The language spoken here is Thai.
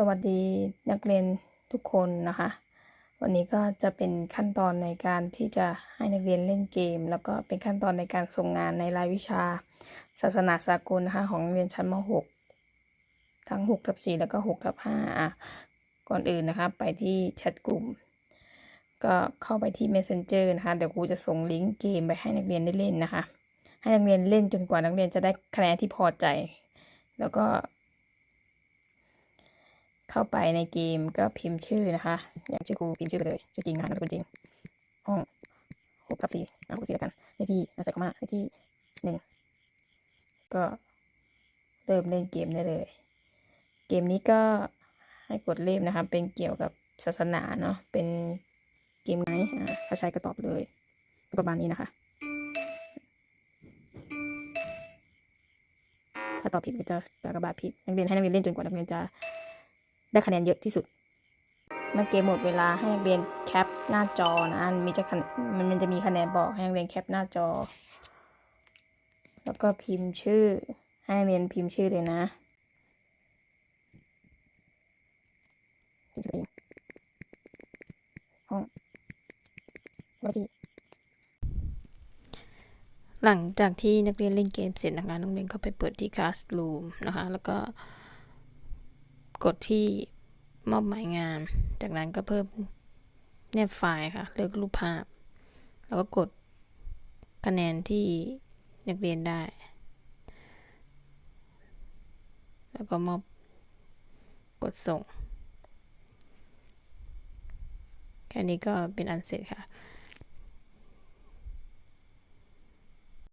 สวัสดีนักเรียนทุกคนนะคะ วันนี้ก็จะเป็นขั้นตอนในการที่จะให้นักเรียนเล่นเกม แล้วก็เป็นขั้นตอนในการส่งงานในรายวิชา ศาสนาสากลนะคะของเรียนชั้นม .6 ทั้ง6ทับ4แล้วก็6ทับ5อะก่อนอื่นนะคะไปที่แชทกลุ่ม ก็เข้าไปที่ Messenger นะคะ เดี๋ยวครูจะส่งลิงก์เกมไปให้นักเรียนได้เล่นนะคะ ให้นักเรียนเล่นจนกว่านักเรียนจะได้คะแนนที่พอใจ แล้วก็ เข้าไปในเกมก็พิมพ์ชื่อนะคะ อย่างชื่อครูพิมพ์ชื่อไปเลย ชื่อจริงนะนามสกุลจริง ห้องหกทับสี่อะหกสี่แล้วกันเลขที่ใส่คำว่าเลขที่หนึ่งก็เริ่มเล่นเกมได้เลย เกมนี้ก็ให้กดเล่มนะคะ เป็นเกี่ยวกับศาสนาเนาะ เป็นเกมไหนอ่าถ้าใช้ก็ตอบเลย ประมาณนี้นะคะ ถ้าตอบผิดก็จะกากบาทผิด นักเรียนให้นักเรียนเล่นจนกว่านักเรียนจะ ได้คะแนนเยอะที่สุดเมื่อเกมหมดเวลาให้นักเรียนแคปหน้าจอนะมันมีจะมันมันจะมีคะแนนบอกให้นักเรียนแคปหน้าจอ แล้วก็พิมพ์ชื่อ ให้นักเรียนพิมพ์ชื่อเลยนะห้องเลขที่หลังจากที่นักเรียนเล่นเกมเสร็จนะคะนักเรียนเข้าไปเปิดที่ Classroom นะคะ แล้วก็ กดที่มอบหมายงาน จากนั้นก็เพิ่มแนบไฟล์ค่ะ เลือกรูปภาพ แล้วก็กดคะแนนที่นักเรียนได้ แล้วก็มอบกดส่ง แค่นี้ก็เป็นอันเสร็จค่ะ